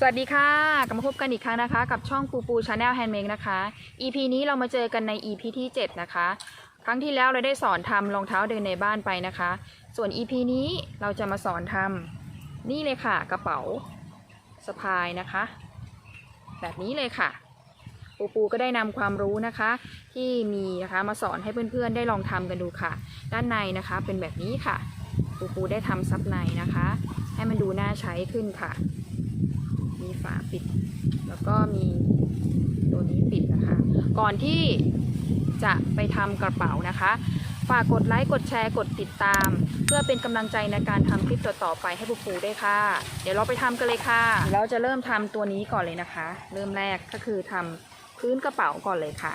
สวัสดีค่ะกลับมาพบกันอีกครั้งนะคะ กับช่องปูปูชาแนลแฮนด์เมดนะคะ EP นี้เรามาเจอกันใน EP ที่ 7 นะคะ ครั้งที่แล้วเราได้สอนทำรองเท้าเดินในบ้านไปนะคะ ส่วน EP นี้เราจะมาสอนทำนี่เลยค่ะ กระเป๋าสะพายนะคะ แบบนี้เลยค่ะ ปูปูก็ได้นำความรู้นะคะ ที่มีนะคะมาสอนให้เพื่อนๆได้ลองทำกันดูค่ะ ด้านในนะคะเป็นแบบนี้ค่ะ ปูปูได้ทำซับในนะคะ ให้มันดูน่าใช้ขึ้นค่ะ มีฝาปิด แล้วก็มีตัวนี้ปิดนะคะ ก่อนที่จะไปทำกระเป๋านะคะ ฝากกดไลค์ กดแชร์ กดติดตาม เพื่อเป็นกำลังใจในการทำคลิปต่อๆไปให้ปูปูได้วยค่ะ เดี๋ยวเราไปทำกันเลยค่ะ เราจะเริ่มทำตัวนี้ก่อนเลยนะคะ เริ่มแรกก็คือทำพื้นกระเป๋าก่อนเลยค่ะ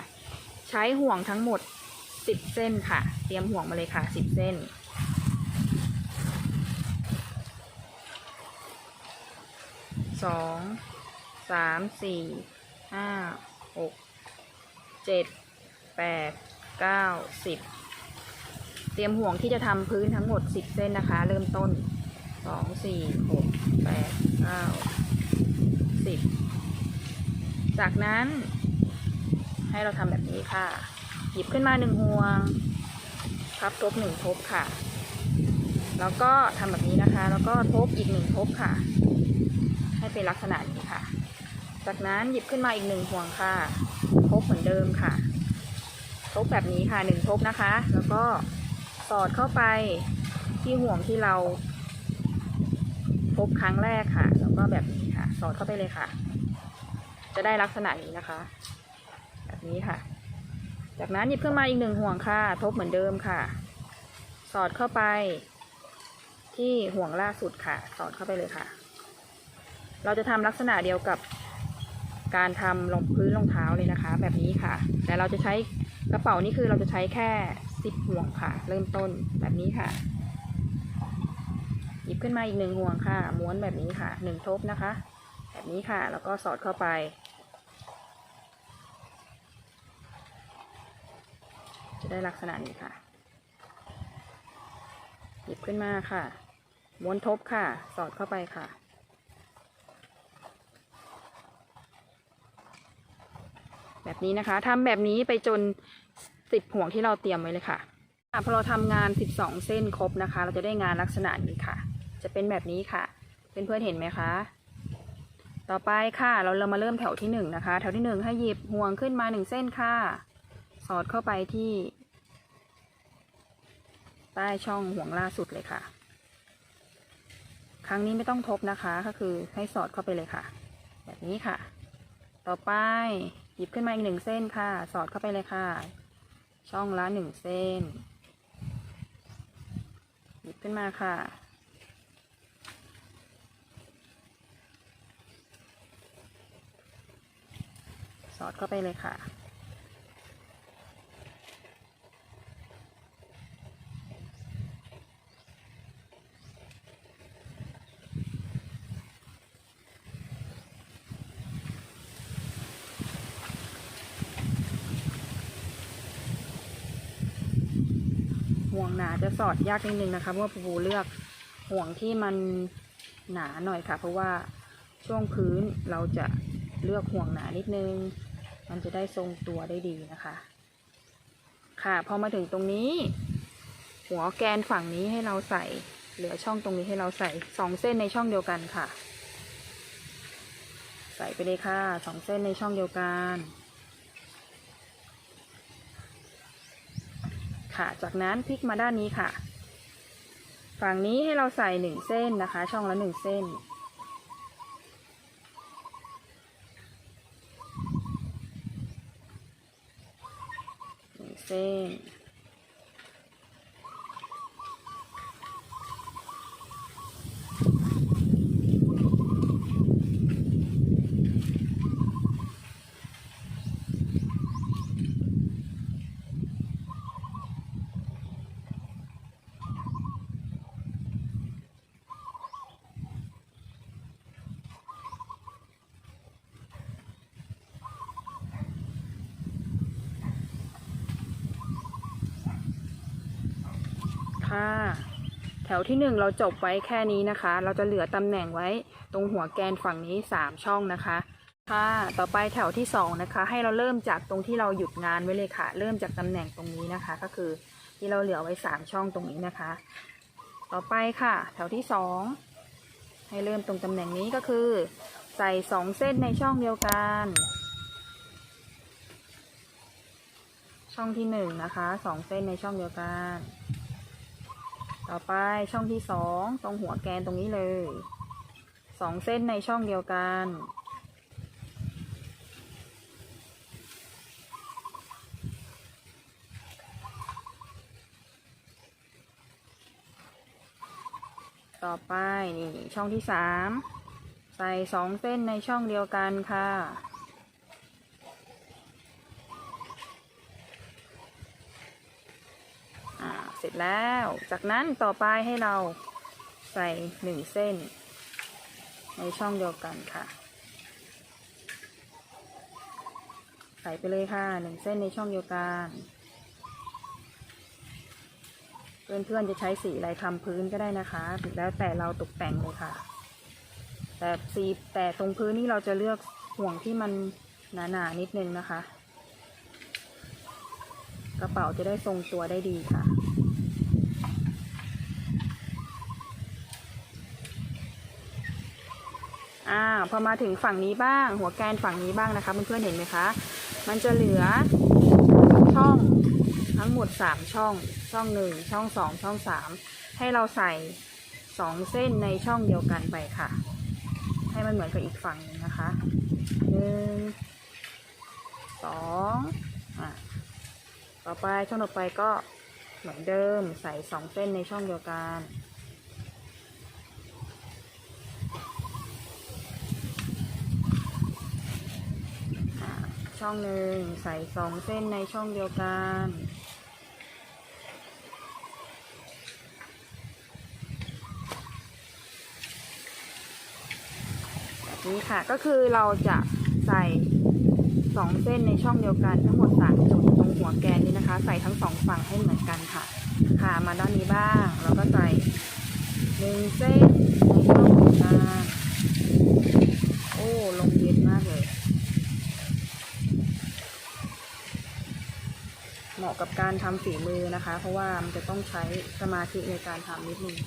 ใช้ห่วงทั้งหมด 10 เส้นค่ะ เตรียมห่วงมาเลยค่ะ 10 เส้น สองสามสี่ห้าหกเจ็ดแปดเก้าสิบเตรียมห่วงที่จะทำพื้นทั้งหมดสิบเส้นนะคะ เริ่มต้นสองสี่หกแปดเก้าสิบจากนั้นให้เราทำแบบนี้ค่ะ หยิบขึ้นมาหนึ่งห่วง พับทบหนึ่งทบค่ะ แล้วก็ทำแบบนี้นะคะ แล้วก็ทบอีกหนึ่งทบค่ะ ให้เป็นลักษณะนี้ค่ะ จากนั้นหยิบขึ้นมาอีกหนึ่งห่วงค่ะทบเหมือนเดิมค่ะทบแบบนี้ค่ะหนึ่งทบนะคะ แล้วก็สอดเข้าไปที่ห่วงที่เราทบครั้งแรกค่ะ แล้วก็แบบนี้ค่ะ สอดเข้าไปเลยค่ะ จะได้ลักษณะนี้นะคะ แบบนี้ค่ะ จากนั้นหยิบขึ้นมาอีกหนึ่งห่วงค่ะ ทบเหมือนเดิมค่ะ สอดเข้าไป ที่ห่วงล่าสุดค่ะ สอดเข้าไปเลยค่ะ เราจะทำลักษณะเดียวกับการทำรองพื้นรองเท้าเลยนะคะ แบบนี้ค่ะ แต่เราจะใช้กระเป๋านี่คือเราจะใช้แค่สิบห่วงค่ะ เริ่มต้นแบบนี้ค่ะ หยิบขึ้นมาอีกหนึ่งห่วงค่ะ ม้วนแบบนี้ค่ะหนึ่งทบนะคะ แบบนี้ค่ะ แล้วก็สอดเข้าไป จะได้ลักษณะนี้ค่ะ หยิบขึ้นมาค่ะ ม้วนทบค่ะ สอดเข้าไปค่ะ แบบนี้นะคะทำแบบนี้ไปจนสิบห่วงที่เราเตรียมไว้เลยค่ะพอเราทำงาน 12 เส้นครบนะคะ เราจะได้งานลักษณะนี้ค่ะ จะเป็นแบบนี้ค่ะเพื่อนๆเห็นไหมคะ ต่อไปค่ะ เราเรามาเริ่มแถวที่หนึ่งนะคะ แถวที่หนึ่งให้หยิบห่วงขึ้นมาหนึ่งเส้นค่ะ สอดเข้าไปที่ ใต้ช่องห่วงล่าสุดเลยค่ะ ครั้งนี้ไม่ต้องทบนะคะ ก็คือให้สอดเข้าไปเลยค่ะ แบบนี้ค่ะ ต่อไป หยิบขึ้นมาอีกหนึ่งเส้นค่ะ สอดเข้าไปเลยค่ะ ช่องละหนึ่งเส้น หยิบขึ้นมาค่ะ สอดเข้าไปเลยค่ะ นาจะสอดยากนิดนึงนะคะเพราะว่าปูเลือกห่วงที่มันหนาหน่อยค่ะ เพราะว่าช่วงพื้นเราจะเลือกห่วงหนานิดนึง มันจะได้ทรงตัวได้ดีนะคะ ค่ะพอมาถึงตรงนี้ หัวแกนฝั่งนี้ให้เราใส่ เหลือช่องตรงนี้ให้เราใส่สองเส้นในช่องเดียวกันค่ะ ใส่ไปเลยค่ะสองเส้นในช่องเดียวกัน ค่ะ จากนั้นพลิกมาด้านนี้ค่ะ ฝั่งนี้ให้เราใส่หนึ่งเส้นนะคะ ช่องละหนึ่งเส้น หนึ่งเส้น ค่ะ แถวที่หนึ่งเราจบไว้แค่นี้นะคะ เราจะเหลือตำแหน่งไว้ตรงหัวแกนฝั่งนี้สามช่องนะคะค่ะต่อไปแถวที่สองนะคะ ให้เราเริ่มจากตรงที่เราหยุดงานไว้เลยค่ะ เริ่มจากตำแหน่งตรงนี้นะคะ ก็คือที่เราเหลือไว้สามช่องตรงนี้นะคะ ต่อไปค่ะ แถวที่สองให้เริ่มตรงตำแหน่งนี้ก็คือ ใส่สองเส้นในช่องเดียวกัน ช่องที่หนึ่งนะคะสองเส้นในช่องเดียวกัน ต่อไปช่องที่สองตรงหัวแกนตรงนี้เลยสองเส้นในช่องเดียวกัน ต่อไปนี่ช่องที่สามใส่สองเส้นในช่องเดียวกันค่ะ อ่าเสร็ จแล้ว จากนั้นต่อไปให้เราใส่หนึ่งเส้น ในช่องเดียวกันค่ะ ใส่ไปเลยค่ะหนึ่งเส้นในช่องเดียวกันเพื่อนๆจะใช้สีอะไรทำพื้นก็ได้นะคะแล้วแต่เราตกแต่งเลยค่ะ แต่สีแต่ตรงพื้นนี่เราจะเลือกห่วงที่มันหนาๆนิดนึงนะคะ กระเป๋าจะได้ทรงตัวได้ดีค่ะ อ่าพอมาถึงฝั่งนี้บ้าง หัวแกนฝั่งนี้บ้างนะคะเพื่อนๆเห็นไหมคะ มันจะเหลือช่องทั้งหมดสามช่อง ช่องหนึ่งช่องสองช่องสามให้เราใส่สองเส้นในช่องเดียวกันไปค่ะ ให้มันเหมือนกับอีกฝั่งหนึ่งนะคะหนึ่งสองอะต่อไปช่องต่อไปก็เหมือนเดิมใส่สองเส้นในช่องเดียวกัน ช่องหนึ่งใส่สองเส้นในช่องเดียวกัน แบบนี้ค่ะก็คือเราจะใส่สองเส้นในช่องเดียวกัน ทั้งหมดสามจุดตรงหัวแกนนี้นะคะ ใส่ทั้งสองฝั่งให้เหมือนกันค่ะ ค่ะมาด้านนี้บ้างเราก็ใส่หนึ่งเส้นในช่องเดียวกันโอ้ลงเย็นมากเลย เหมาะกับการทำฝีมือนะคะ เพราะว่ามันจะต้องใช้สมาธิในการทำนิดนึง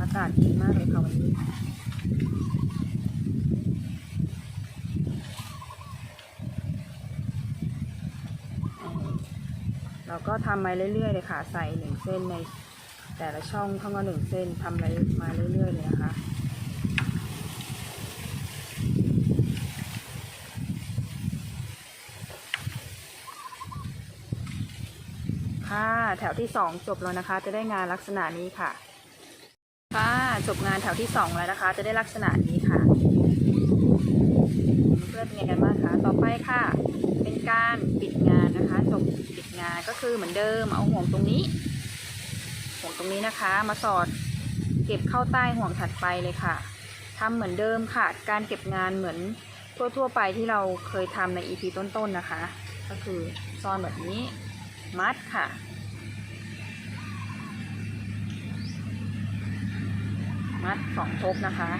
อากาศดีมากเลยค่ะวันนี้เราก็ทำมาเรื่อยๆเลยค่ะ ใส่หนึ่งเส้นในแต่ละช่องเข้ามาหนึ่งเส้นทำมาเรื่อยๆเลยนะคะ ค่ะ แถวที่สองจบแล้วนะคะ จะได้งานลักษณะนี้ค่ะ ค่ะจบงานแถวที่สองแล้วนะคะ จะได้ลักษณะนี้ค่ะเพื่อนเป็นไงกันบ้างคะต่อไปค่ะ เป็นการปิดงานนะคะ จบปิดงานก็คือเหมือนเดิมเอาห่วงตรงนี้ ห่วงตรงนี้นะคะ มาสอดเก็บเข้าใต้ห่วงถัดไปเลยค่ะทำเหมือนเดิมค่ะ การเก็บงานเหมือนทั่วๆไปที่เราเคยทำใน EP ต้นๆนะคะ ก็คือซ่อนแบบนี้มัดค่ะ มัดสองทบนะคะ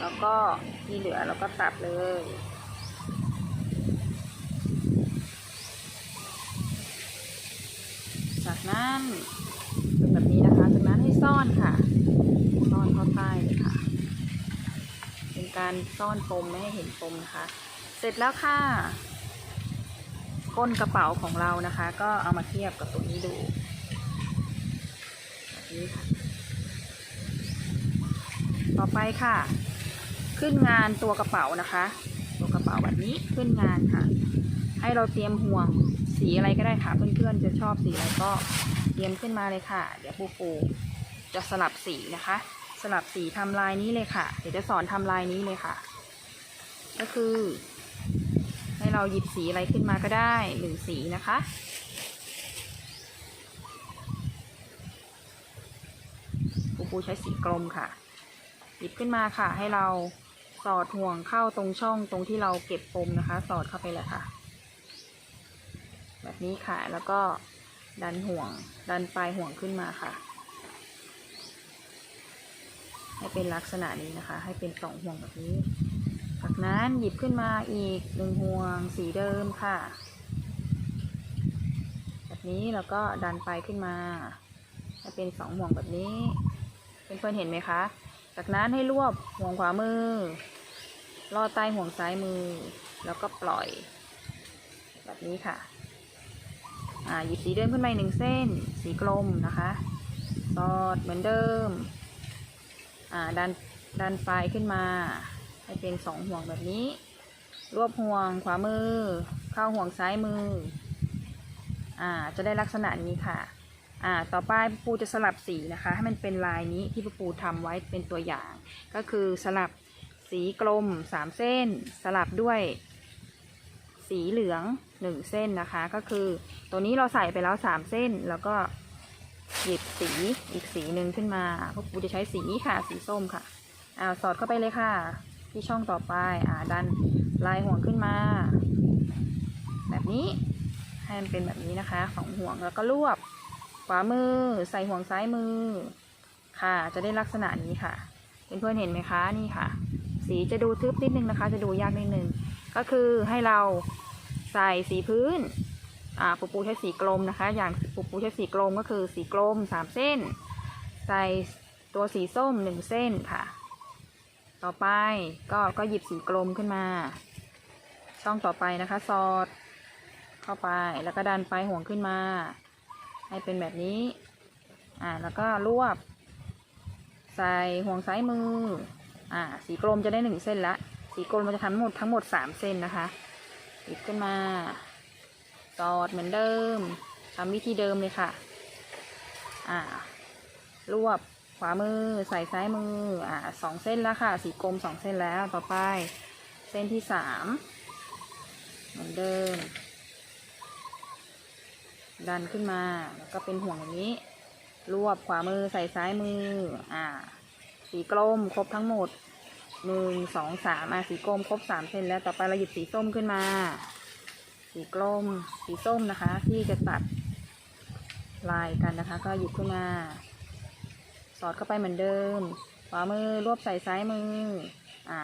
แล้วก็ที่เหลือเราก็ตัดเลย จากนั้นเป็นแบบนี้นะคะ จากนั้นให้ซ่อนค่ะ ซ่อนเข้าใต้เลยค่ะ เป็นการซ่อนปมไม่ให้เห็นปมนะคะ เสร็จแล้วค่ะ ก้นกระเป๋าของเรานะคะ ก็เอามาเทียบกับตัวนี้ดูแบบนี้ค่ะ ต่อไปค่ะ ขึ้นงานตัวกระเป๋านะคะ ตัวกระเป๋าแบบนี้ขึ้นงานค่ะ ให้เราเตรียมห่วงสีอะไรก็ได้ค่ะเพื่อนๆจะชอบสีอะไรก็เตรียมขึ้นมาเลยค่ะ เดี๋ยวปูปูจะสลับสีนะคะ สลับสีทำลายนี้เลยค่ะ เดี๋ยวจะสอนทำลายนี้เลยค่ะ ก็คือ ให้เราหยิบสีอะไรขึ้นมาก็ได้หนึ่งสีนะคะปูปูใช้สีกลมค่ะ หยิบขึ้นมาค่ะ ให้เราสอดห่วงเข้าตรงช่องตรงที่เราเก็บปมนะคะ สอดเข้าไปเลยค่ะ แบบนี้ค่ะแล้วก็ดันห่วง ดันปลายห่วงขึ้นมาค่ะ ให้เป็นลักษณะนี้นะคะ ให้เป็นสองห่วงแบบนี้ จากนั้นหยิบขึ้นมาอีกหนึ่งห่วงสีเดิมค่ะ แบบนี้แล้วก็ดันไปขึ้นมา ให้เป็นสองห่วงแบบนี้เพื่อนๆเห็นไหมคะ จากนั้นให้รวบห่วงขวามือ ลอดใต้ห่วงซ้ายมือ แล้วก็ปล่อย แบบนี้ค่ะ อ่าหยิบสีเดิมขึ้นมาหนึ่งเส้น สีกลมนะคะสอดเหมือนเดิม อ่าดันดันปลายขึ้นมา ให้เป็นสองห่วงแบบนี้ รวบห่วงขวามือ เข้าห่วงซ้ายมือ อ่าจะได้ลักษณะนี้ค่ะ อ่าต่อไปปูจะสลับสีนะคะให้มันเป็นลายนี้ที่ปูทำไว้เป็นตัวอย่าง ก็คือสลับสีกลมสามเส้น สลับด้วย สีเหลืองหนึ่งเส้นนะคะ ก็คือตัวนี้เราใส่ไปแล้วสามเส้นแล้วก็หยิบสีอีกสีหนึ่งขึ้นมาพวกปูจะใช้สีค่ะ สีส้มค่ะอ่าสอดเข้าไปเลยค่ะ ที่ช่องต่อไปอ่าดันลายห่วงขึ้นมา แบบนี้ให้มันเป็นแบบนี้นะคะสองห่วงแล้วก็รวบามือ ใส่ห่วงซ้ายมือ ค่ะ จะได้ลักษณะนี้ค่ะ เพื่อนๆเห็นไหมคะ นี่ค่ะ สีจะดูทึบนิดนึงนะคะ จะดูยากนิดนึง ก็คือให้เราใส่สีพื้น อ่า ปูปูใช้สีกลมนะคะ อย่างปูปูใช้สีกลมก็คือสีกลมสามเส้น ใส่ตัวสีส้มหนึ่งเส้นค่ะ ต่อไปก็ก็หยิบสีกลมขึ้นมา ช่องต่อไปนะคะ สอดเข้าไปแล้วก็ดันไปห่วงขึ้นมา ให้เป็นแบบนี้ อ่า แล้วก็รวบ ใส่ห่วงซ้ายมือ อ่า สีกลมจะได้หนึ่งเส้นละ สีกลมมันจะทั้งหมดทั้งหมดสามเส้นนะคะหยิบขึ้นมา สอดเหมือนเดิมทำวิธีเดิมเลยค่ะ อ่า รวบขวามือ ใส่ซ้ายมือ อ่าสองเส้นแล้วค่ะ สีกลมสองเส้นแล้ว ต่อไป เส้นที่สามเหมือนเดิม ดันขึ้นมา แล้วก็เป็นห่วงอย่างนี้ รวบขวามือใส่ซ้ายมือ อ่า สีกลมครบทั้งหมดหนึ่งสองสามอะสีกลมครบสามเส้นแล้วต่อไปเราหยิบสีส้มขึ้นมา สีกลมสีส้มนะคะ ที่จะตัดลายกันนะคะ ก็หยิบขึ้นมา สอดเข้าไปเหมือนเดิม ขวามือรวบใส่ซ้ายมือ อ่า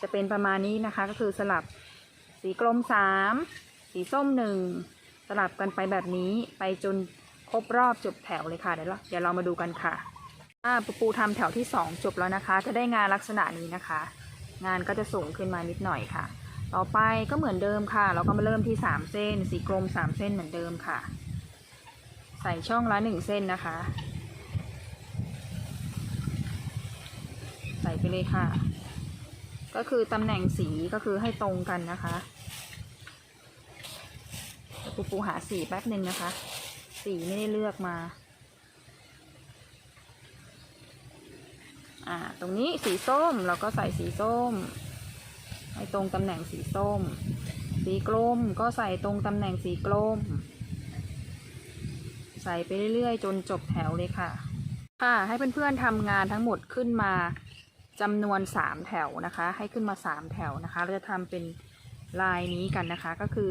จะเป็นประมาณนี้นะคะ ก็คือสลับสีกลมสามสีส้มหนึ่ง ลับกันไปแบบนี้ไปจนครบรอบจบแถวเลยค่ะ เดี๋ยวเราเดี๋ยวเรามาดูกันค่ะอ่าปูปูทำแถวที่สองจบแล้วนะคะ จะได้งานลักษณะนี้นะคะ งานก็จะสูงขึ้นมานิดหน่อยค่ะ ต่อไปก็เหมือนเดิมค่ะ เราก็มาเริ่มที่สามเส้น สีกลมสามเส้นเหมือนเดิมค่ะ ใส่ช่องละหนึ่งเส้นนะคะ ใส่ไปเลยค่ะ ก็คือตำแหน่งสีก็คือให้ตรงกันนะคะ ปูปูหาสีแป๊บหนึ่งนะคะ สีไม่ได้เลือกมา อ่า ตรงนี้สีส้มเราก็ใส่สีส้ม ให้ตรงตำแหน่งสีส้ม สีกลมก็ใส่ตรงตำแหน่งสีกลม ใส่ไปเรื่อยๆ จนจบแถวเลยค่ะ ค่ะ ให้เพื่อนๆทำงานทั้งหมดขึ้นมาจำนวนสามแถวนะคะ ให้ขึ้นมาสามแถวนะคะ เราจะทำเป็นลายนี้กันนะคะ ก็คือ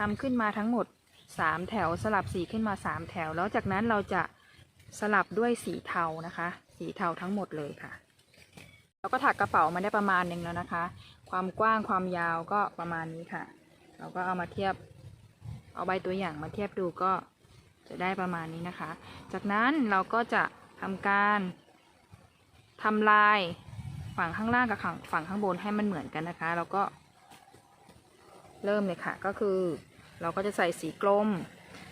ทำขึ้นมาทั้งหมดสามแถวสลับสีขึ้นมาสามแถว แล้วจากนั้นเราจะสลับด้วยสีเทานะคะ สีเทาทั้งหมดเลยค่ะแล้วก็ถักกระเป๋ามาได้ประมาณหนึ่งแล้วนะคะ ความกว้างความยาวก็ประมาณนี้ค่ะ เราก็เอามาเทียบ เอาใบตัวอย่างมาเทียบดูก็จะได้ประมาณนี้นะคะ จากนั้นเราก็จะทำการทำลายฝั่งข้างล่างกับฝั่งฝั่งข้างบนให้มันเหมือนกันนะคะ แล้วก็เริ่มเลยค่ะ ก็คือ เราก็จะใส่สีกลม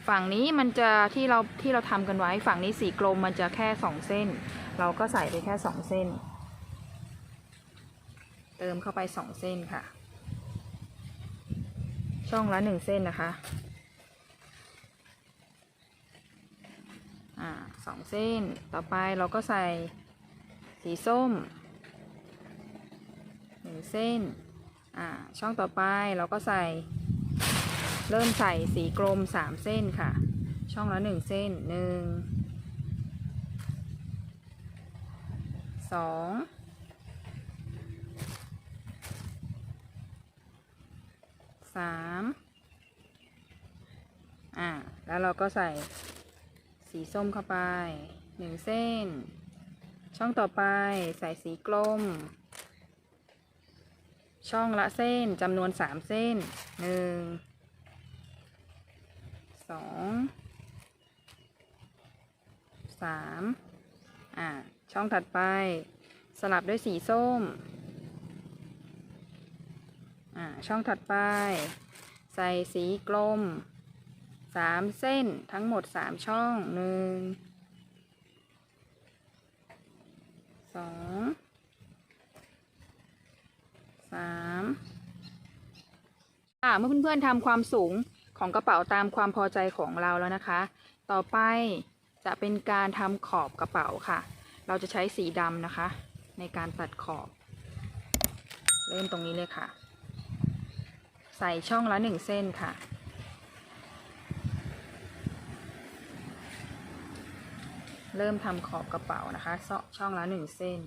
ฝั่งนี้มันจะที่เราที่เราทำกันไว้ ฝั่งนี้สีกลมมันจะแค่สองเส้น เราก็ใส่ไปแค่สองเส้น เติมเข้าไปสองเส้นค่ะ ช่องละหนึ่งเส้นนะคะอ่าสองเส้น ต่อไปเราก็ใส่สีส้มหนึ่งเส้น อ่า ช่องต่อไปเราก็ใส่ เริ่มใส่สีกลมสามเส้นค่ะ ช่องละหนึ่งเส้นหนึ่งสองสามอ่าแล้วเราก็ใส่สีส้มเข้าไปหนึ่งเส้น ช่องต่อไปใส่สีกลม ช่องละเส้นจำนวนสามเส้นหนึ่ง สองสามอ่า ช่องถัดไป สลับด้วยสีส้ม อ่า ช่องถัดไป ใส่สีกลมสามเส้นทั้งหมดสามช่องหนึ่งสองสามค่ะเมื่อเพื่อนๆทำความสูง ของกระเป๋าตามความพอใจของเราแล้วนะคะ ต่อไปจะเป็นการทำขอบกระเป๋าค่ะ เราจะใช้สีดำนะคะ ในการตัดขอบ เริ่มตรงนี้เลยค่ะ ใส่ช่องละหนึ่งเส้นค่ะเริ่มทำขอบกระเป๋านะคะซช่องละหนึ่งเส้น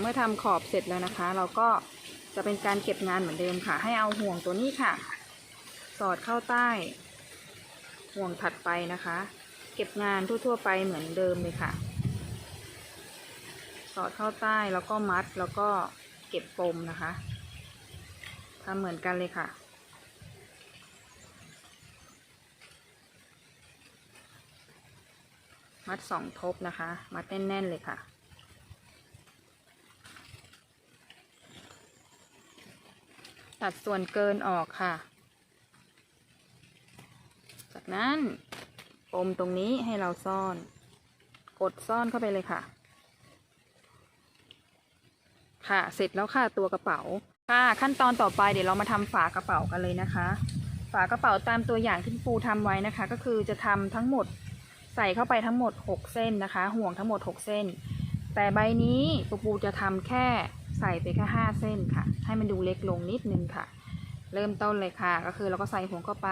เมื่อทำขอบเสร็จแล้วนะคะ เราก็จะเป็นการเก็บงานเหมือนเดิมค่ะ ให้เอาห่วงตัวนี้ค่ะ สอดเข้าใต้ ห่วงถัดไปนะคะ เก็บงานทั่วๆไปเหมือนเดิมเลยค่ะ สอดเข้าใต้แล้วก็มัดแล้วก็เก็บปมนะคะทำเหมือนกันเลยค่ะมัดสองทบนะคะ มัดแน่น ๆ เลยค่ะ ตัดส่วนเกินออกค่ะ จากนั้นปมตรงนี้ให้เราซ่อน กดซ่อนเข้าไปเลยค่ะ ค่ะ เสร็จแล้วค่ะตัวกระเป๋า ค่ะขั้นตอนต่อไปเดี๋ยวเรามาทำฝากระเป๋ากันเลยนะคะ ฝากระเป๋าตามตัวอย่างที่ปูทำไว้นะคะ ก็คือจะทำทั้งหมดใส่เข้าไปทั้งหมด 6 เส้นนะคะ ห่วงทั้งหมด 6 เส้น แต่ใบนี้ปูปูจะทำแค่ใส่ไปแค่5เส้นค่ะ ให้มันดูเล็กลงนิดนึงค่ะ เริ่มต้นเลยค่ะ ก็คือเราก็ใส่ห่วงเข้าไป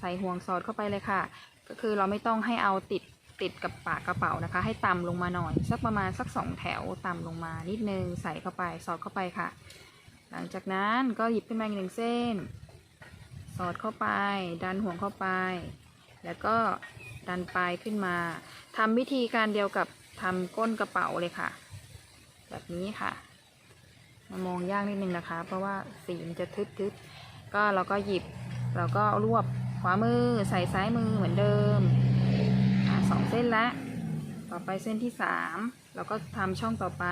ใส่ห่วงสอดเข้าไปเลยค่ะ ก็คือเราไม่ต้องให้เอาติดติดกับปากกระเป๋านะคะ ให้ต่ำลงมาหน่อย สักประมาณสักสองแถวต่ำลงมานิดนึงใส่เข้าไปสอดเข้าไปค่ะ หลังจากนั้นก็หยิบขึ้นมาอีกหนึ่งเส้น สอดเข้าไป ดันห่วงเข้าไป แล้วก็ดันปลายขึ้นมาทำวิธีการเดียวกับ ทำก้นกระเป๋าเลยค่ะ แบบนี้ค่ะ มามองยากนิดนึงนะคะ เพราะว่าสีมันจะทึบๆก็เราก็หยิบเราก็รวบขวามือใส่ซ้ายมือเหมือนเดิมอสองเส้นละ ต่อไปเส้นที่สามเราก็ทำช่องต่อไป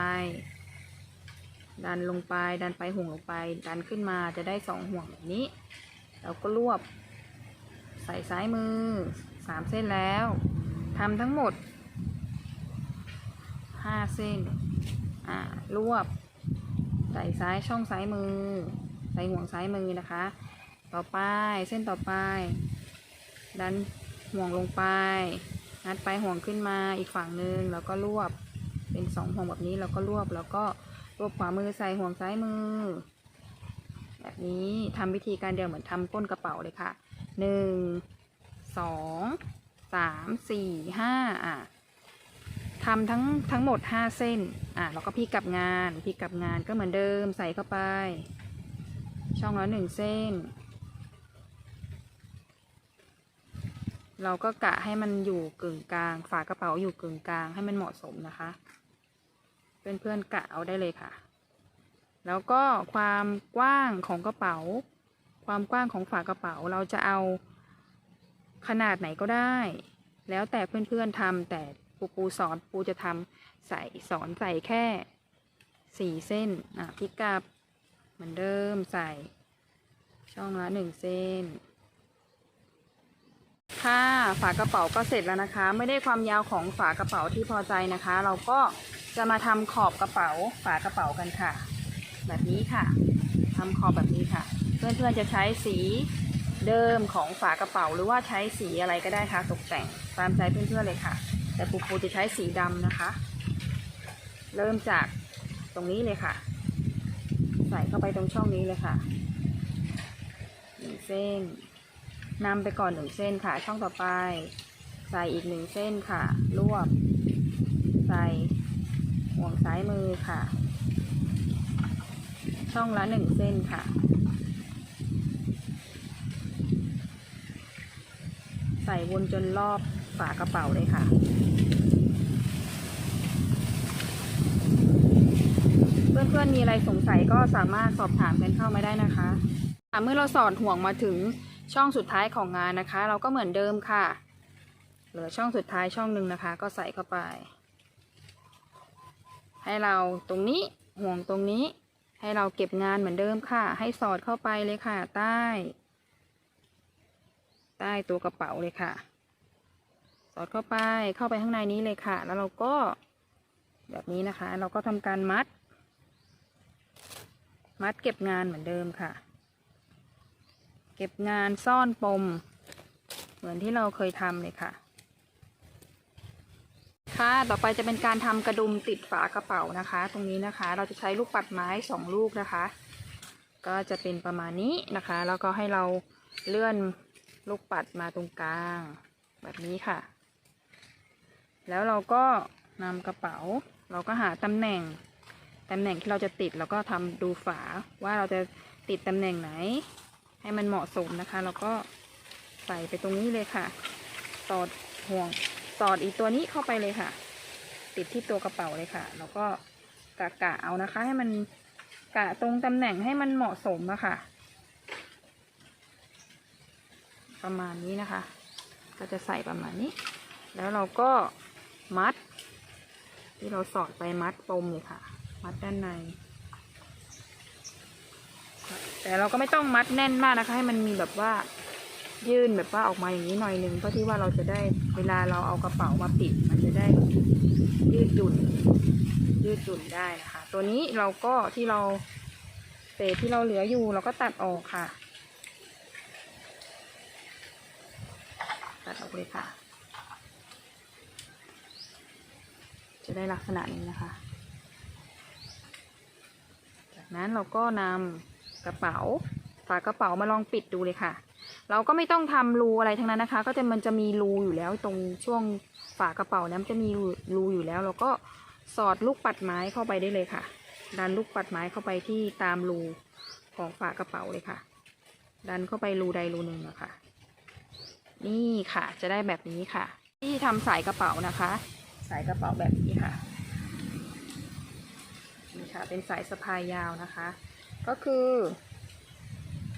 ดันลงไปดันไปห่วงลงไป ดันขึ้นมาจะได้สองห่วงแบบนี้ เราก็รวบใส่ซ้ายมือสามเส้นแล้วทำทั้งหมด ห้าเส้น อ่ารวบ ใส่ซ้ายช่องซ้ายมือ ใส่ห่วงซ้ายมือนะคะ ต่อไปเส้นต่อไป ดันห่วงลงไปงัดไปห่วงขึ้นมาอีกฝั่งหนึ่งแล้วก็รวบเป็นสองห่วงแบบนี้แล้วก็รวบแล้วก็รวบขวามือใส่ห่วงซ้ายมือ แบบนี้ทำวิธีการเดียวเหมือนทำก้นกระเป๋าเลยค่ะหนึ่งสองสามสี่ห้าอะ ทำทั้งทั้งหมดห้าเส้น อะแล้วก็พลิกกลับงานพลิกกลับงานก็เหมือนเดิมใส่เข้าไป ช่องละหนึ่งเส้น เราก็กะให้มันอยู่กึ่งกลาง ฝากระเป๋าอยู่กึ่งกลางให้มันเหมาะสมนะคะ เพื่อนๆกะเอาได้เลยค่ะ แล้วก็ความกว้างของกระเป๋า ความกว้างของฝากระเป๋าเราจะเอาขนาดไหนก็ได้ แล้วแต่เพื่อนๆทำแต่ ปูปูสอนปูจะทำใส่สอนใส่แค่สี่เส้นอะพลิกกลับเหมือนเดิมใส่ ช่องละหนึ่งเส้น ค่ะฝากระเป๋าก็เสร็จแล้วนะคะ ไม่ได้ความยาวของฝากระเป๋าที่พอใจนะคะ เราก็จะมาทำขอบกระเป๋าฝากระเป๋ากันค่ะ แบบนี้ค่ะทำขอบแบบนี้ค่ะ เพื่อนๆจะใช้สีเดิมของฝากระเป๋าหรือว่าใช้สีอะไรก็ได้ค่ะตกแต่งตามใจเพื่อนๆเลยค่ะ แต่ปูปูจะใช้สีดำนะคะ เริ่มจากตรงนี้เลยค่ะ ใส่เข้าไปตรงช่องนี้เลยค่ะหนึ่งเส้นนำไปก่อนหนึ่งเส้นค่ะ ช่องต่อไป ใส่อีกหนึ่งเส้นค่ะ รวบ ใส่ห่วงซ้ายมือค่ะ ช่องละหนึ่งเส้นค่ะใส่วนจนรอบฝากระเป๋าเลยค่ะ พื่อนๆมีอะไรสงสัยก็สามารถสอบถามกันเข้ามาได้นะคะอะเมื่อเราสอดห่วงมาถึงช่องสุดท้ายของงานนะคะ เราก็เหมือนเดิมค่ะเหลือช่องสุดท้ายช่องหนึ่งนะคะ ก็ใส่เข้าไป ให้เราตรงนี้ห่วงตรงนี้ ให้เราเก็บงานเหมือนเดิมค่ะ ให้สอดเข้าไปเลยค่ะ ใต้ ใต้ตัวกระเป๋าเลยค่ะ สอดเข้าไปเข้าไปข้างในนี้เลยค่ะ แล้วเราก็แบบนี้นะคะ เราก็ทำการมัด มัดเก็บงานเหมือนเดิมค่ะ เก็บงานซ่อนปม เหมือนที่เราเคยทำเลยค่ะ ค่ะ ต่อไปจะเป็นการทำกระดุมติดฝากระเป๋านะคะ ตรงนี้นะคะ เราจะใช้ลูกปัดไม้สองลูกนะคะ ก็จะเป็นประมาณนี้นะคะ แล้วก็ให้เราเลื่อนลูกปัดมาตรงกลาง แบบนี้ค่ะ แล้วเราก็นำกระเป๋า เราก็หาตำแหน่ง ตำแหน่งที่เราจะติดแล้วก็ทำดูฝาว่าเราจะติดตำแหน่งไหน ให้มันเหมาะสมนะคะ แล้วก็ใส่ไปตรงนี้เลยค่ะ สอดห่วงสอดอีกตัวนี้เข้าไปเลยค่ะ ติดที่ตัวกระเป๋าเลยค่ะ แล้วก็กะกะเอานะคะ ให้มันกะตรงตำแหน่งให้มันเหมาะสมอะค่ะ ประมาณนี้นะคะ ก็จะใส่ประมาณนี้ แล้วเราก็มัด ที่เราสอดไปมัดปมเลยค่ะ มัดด้านใน แต่เราก็ไม่ต้องมัดแน่นมากนะคะ ให้มันมีแบบว่ายื่นแบบว่าออกมาอย่างนี้หน่อยหนึ่งเพื่อที่ว่าเราจะได้เวลาเราเอากระเป๋ามาปิด มันจะได้ยืดหยุ่นยืดหยุ่นได้นะคะ ตัวนี้เราก็ที่เราเศษที่เราเหลืออยู่เราก็ตัดออกค่ะ ตัดออกเลยค่ะ จะได้ลักษณะนี้นะคะ นั้นเราก็นำกระเป๋าฝากระเป๋ามาลองปิดดูเลยค่ะ เราก็ไม่ต้องทำรูอะไรทั้งนั้นนะคะ ก็จะมันจะมีรูอยู่แล้วตรงช่วงฝากระเป๋านั้นจะมีรูอยู่แล้ว เราก็สอดลูกปัดไม้เข้าไปได้เลยค่ะ ดันลูกปัดไม้เข้าไปที่ตามรูของฝากระเป๋าเลยค่ะ ดันเข้าไปรูใดรูหนึ่งอะค่ะ นี่ค่ะจะได้แบบนี้ค่ะ ที่ทำสายกระเป๋านะคะ สายกระเป๋าแบบนี้ค่ะ ค่ะ เป็นสายสะพายยาวนะคะ ก็คือ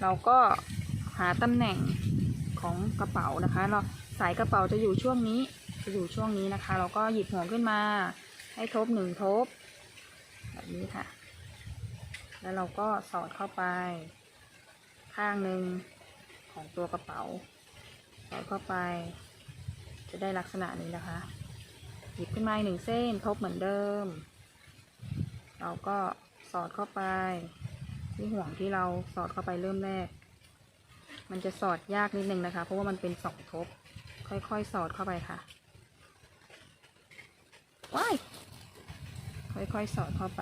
เราก็หาตำแหน่งของกระเป๋านะคะ เราสายกระเป๋าจะอยู่ช่วงนี้ จะอยู่ช่วงนี้นะคะ เราก็หยิบหัวขึ้นมา ให้ทบหนึ่งทบ แบบนี้ค่ะ แล้วเราก็สอดเข้าไป ข้างหนึ่งของตัวกระเป๋า สอดเข้าไป จะได้ลักษณะนี้นะคะ หยิบขึ้นมาหนึ่งเส้นทบเหมือนเดิม เราก็สอดเข้าไปที่ห่วงที่เราสอดเข้าไปเริ่มแรก มันจะสอดยากนิดนึงนะคะ เพราะว่ามันเป็นสองทบ ค่อยๆสอดเข้าไปค่ะว้ายค่อยๆสอดเข้าไป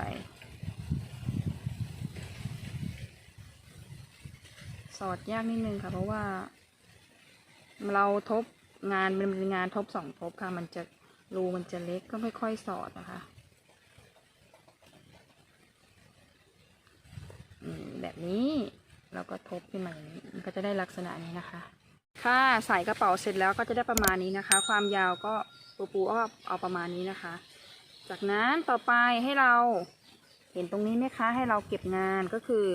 สอดยากนิดนึงค่ะ เพราะว่า เราทบงานมันเป็นงานทบสองทบค่ะ มันจะรูมันจะเล็กก็ค่อยๆสอดนะคะ อืม แบบนี้เราก็ทบขึ้นมาอย่างนี้มันก็จะได้ลักษณะนี้นะคะ ค่ะใส่กระเป๋าเสร็จแล้วก็จะได้ประมาณนี้นะคะ ความยาวก็ปูปูเอเอาประมาณนี้นะคะ จากนั้นต่อไปให้เราเห็นตรงนี้ไหมคะให้เราเก็บงานก็คือ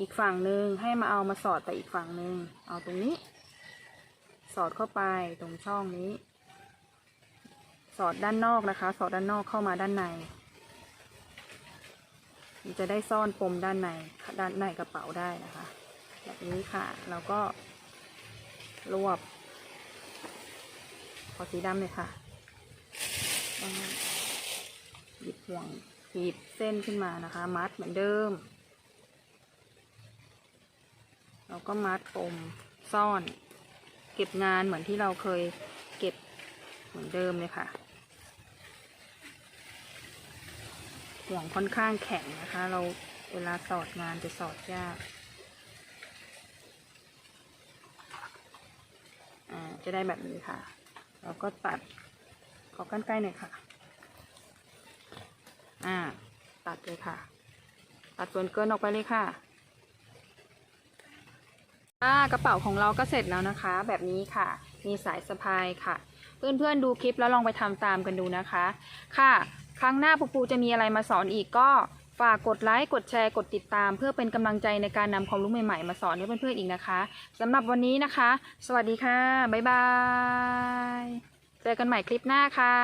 อีกฝั่งหนึ่งให้มาเอามาสอดไปอีกฝั่งหนึ่งเอาตรงนี้ สอดเข้าไปตรงช่องนี้ สอดด้านนอกนะคะ สอดด้านนอกเข้ามาด้านใน จะได้ซ่อนปมด้านในด้านในกระเป๋าได้นะคะ แบบนี้ค่ะแล้วก็รวบขอสีดำเลยค่ะหยิบห่วงหยิบเส้นขึ้นมานะคะ มัดเหมือนเดิม เราก็มัดปมซ่อน เก็บงานเหมือนที่เราเคยเก็บเหมือนเดิมเลยค่ะ ห่วงค่อนข้างแข็งนะคะ เราเวลาสอดงานจะสอดยากอ่าจะได้แบบนี้ค่ะ เราก็ตัดขอกันไกล้หน่อยค่ะ อ่า ตัดเลยค่ะ ตัดส่วนเกินออกไปเลยค่ะอ่ากระเป๋าของเราก็เสร็จแล้วนะคะ แบบนี้ค่ะ มีสายสะพายค่ะ เพื่อนๆดูคลิปแล้วลองไปทำตามกันดูนะคะ ค่ะ ครั้งหน้าปูปูจะมีอะไรมาสอนอีกก็ฝากกดไลค์กดแชร์กดติดตาม เพื่อเป็นกำลังใจในการนำความรู้ใหม่ๆ มาสอนให้เพื่อนๆอีกนะคะสำหรับวันนี้นะคะ สวัสดีค่ะ บ๊ายบาย เจอกันใหม่คลิปหน้าค่ะ